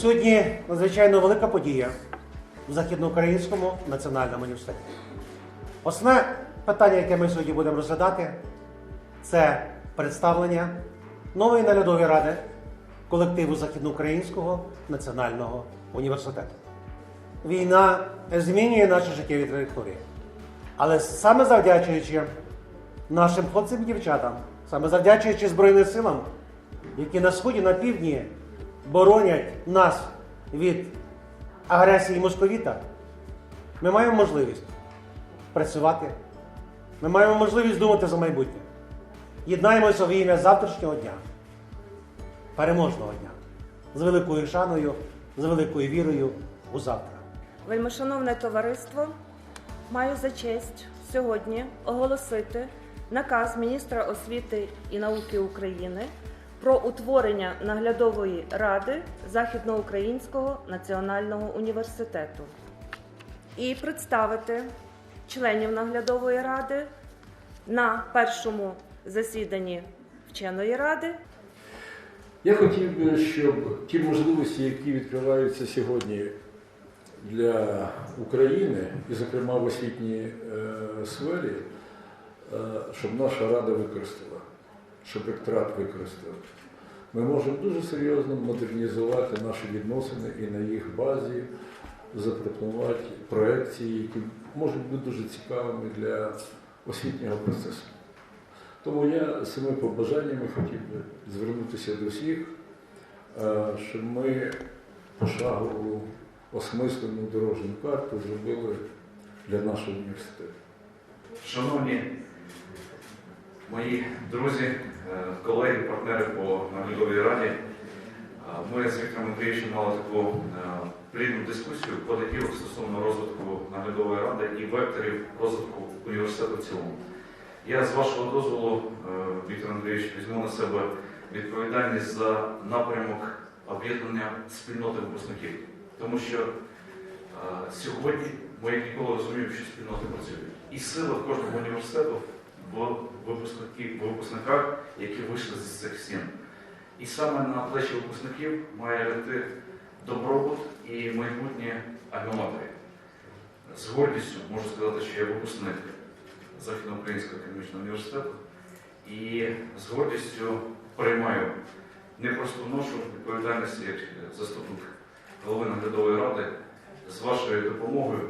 Сьогодні надзвичайно велика подія в Західноукраїнському національному університеті. Основне питання, яке ми сьогодні будемо розглядати, це представлення нової наглядової ради колективу Західноукраїнського національного університету. Війна змінює наші життєві траєкторії. Але саме завдячуючи нашим хлопцям і дівчатам, саме завдячуючи Збройним силам, які на сході, на півдні боронять нас від агресії московіта, ми маємо можливість працювати, ми маємо можливість думати за майбутнє. Єднаємося в ім'я завтрашнього дня, переможного дня, з великою шаною, з великою вірою у завтра. Вельмишановне товариство, маю за честь сьогодні оголосити наказ міністра освіти і науки України про утворення наглядової ради Західноукраїнського національного університету і представити членів наглядової ради на першому засіданні вченої ради. Я хотів би, щоб ті можливості, які відкриваються сьогодні для України, і, зокрема, в освітній е, сфері, е, щоб наша рада використала, щоб ректорат використав. Ми можемо дуже серйозно модернізувати наші відносини і на їх базі запропонувати проекції, які можуть бути дуже цікавими для освітнього процесу. Тому я з цими побажаннями хотів би звернутися до всіх, е, щоб ми пошагову осмислену дорожню карту зробили для нашого університету. Шановні мої друзі, е, колеги, партнери по наглядовій раді, е, ми з Віктором Андрійовичем мали таку е, плідну дискусію понеділок стосовно розвитку наглядової ради і векторів розвитку університету в цілому. Я з вашого дозволу, Віктор Андрійович, візьму на себе відповідальність за напрямок об'єднання спільноти випускників, тому що сьогодні ми як ніколи розуміємо, що спільноти працюють. І сила кожного університету випускниках, які вийшли з цих стін. І саме на плечі випускників має лягти добробут і майбутнє альмаматері. З гордістю можу сказати, що я випускник Західноукраїнського економічного університету і з гордістю приймаю непросту ношу відповідальності як заступник голови наглядової ради з вашою допомогою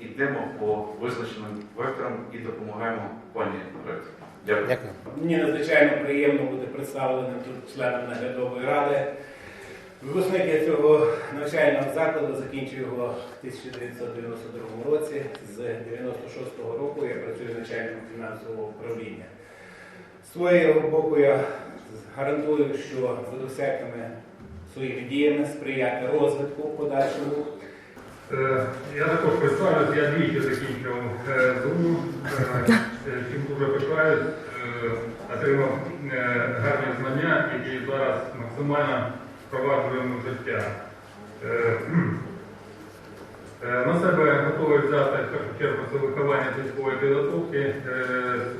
йдемо по визначеним векторам і допомагаємо пані ректору. Дякую. Дякую. Мені надзвичайно приємно бути представленим тут членом наглядової ради. Випускник я цього навчального закладу закінчив його в 1992 році. З 96-го року я працюю начальником фінансового управління. З свого боку я гарантую, що буду всякими своїми діями сприяти розвитку подальшому Я також представлюсь, я двічі закінчив е, ЗУ, е, чим дуже пишаюсь, е, отримав е, гарні знання, які зараз максимально впроваджуємо в життя. Е, е, На себе готовий взяти в першу чергу це виховання сільської підготовки е,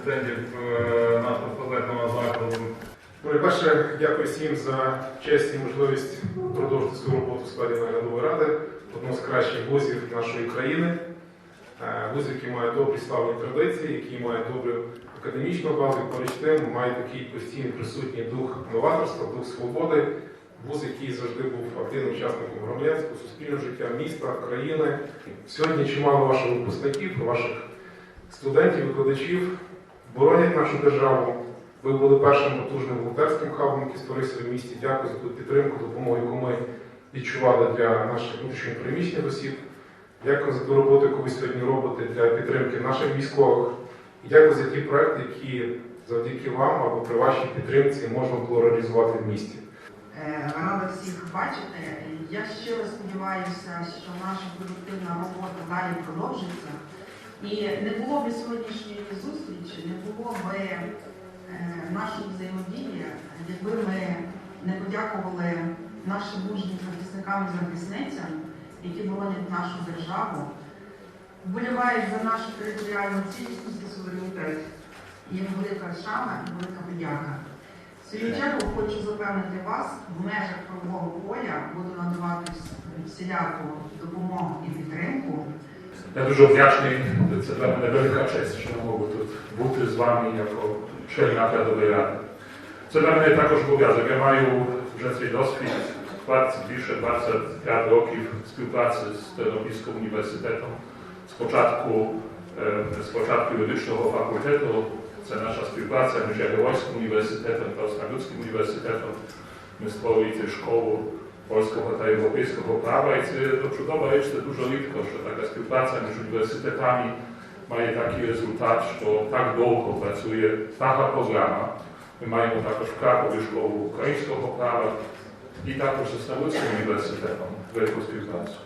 студентів е, нашого славетного закладу. Ну, перше, дякую всім за честь і можливість продовжити свою роботу в складі наглядової ради, одного з кращих вузів нашої країни. Е, Вуз, який має добрі славні традиції, який має добру академічну базу, поруч тим має такий постійний присутній дух новаторства, дух свободи. Вуз, який завжди був активним учасником громадянського, суспільного життя міста, країни. Сьогодні чимало ваших випускників, ваших студентів, викладачів боронять нашу державу. Ви були першим потужним волонтерським хабом, який створився в місті. Дякую за ту підтримку, допомогу, яку ми відчували для наших внутрішньо переміщених осіб. Дякую за ту роботу, яку ви сьогодні робите для підтримки наших військових. І дякую за ті проекти, які завдяки вам або при вашій підтримці можна було реалізувати в місті. Е, Рада всіх бачити. Я щиро сподіваюся, що наша продуктивна робота далі продовжиться. І не було б сьогоднішньої зустрічі, не було б е, нашої взаємодії, якби ми не подякували нашим мужнім захисникам і захисницям, які боронять нашу державу, вболівають за нашу територіальну цілісність і суверенітет. Їм велика шана і велика подяка. В свою чергу хочу запевнити вас, в межах правового поля буду надавати всіляку допомогу і підтримку. Я дуже вдячний, це для мене велика честь, що я можу тут бути з вами як член наглядової ради. Це для мене також обов'язок. Я маю вже свій досвід 20, більше 25 років співпраці з Тернопільським університетом. Спочатку, е, спочатку юридичного факультету, це наша співпраця між Ягелонським університетом та Оснагутським університетом. Ми створюєте школу польського та європейського права, і це ну, чудова річ, це дуже рідко, що така співпраця між університетами має такий результат, що так довго працює така програма. Ми маємо також в Кракові школу українського права і також з Оснагутським університетом велику співпрацю.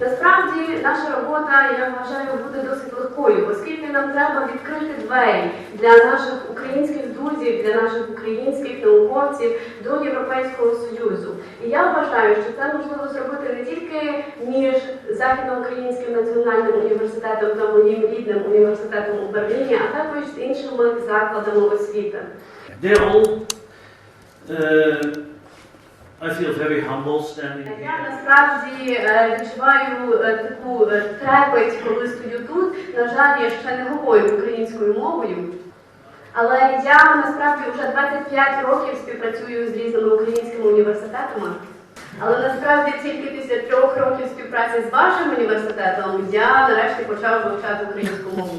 Насправді наша робота, я вважаю, буде досить легкою, оскільки нам треба відкрити двері для наших українських друзів, для наших українських науковців до Європейського Союзу. І я вважаю, що це можливо зробити не тільки між Західноукраїнським національним університетом та моїм рідним університетом у Берліні, а також з іншими закладами освіти. Uh, I feel very humble standing Я насправді е, відчуваю е, таку трепеть, коли стою тут. На жаль, я ще не говорю українською мовою. Але я насправді вже 25 років співпрацюю з різними українськими університетами. Але насправді тільки після трьох років співпраці з вашим університетом я нарешті почав вивчати українську мову.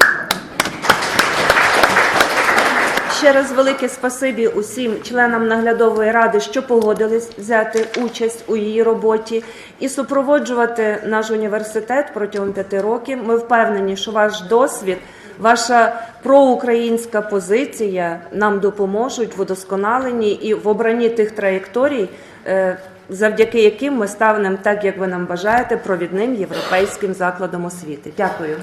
Ще раз велике спасибі усім членам наглядової ради, що погодились взяти участь у її роботі і супроводжувати наш університет протягом п'яти років. Ми впевнені, що ваш досвід, ваша проукраїнська позиція нам допоможуть в удосконаленні і в обранні тих траєкторій, е, завдяки яким ми станемо, так як ви нам бажаєте, провідним європейським закладом освіти. Дякую.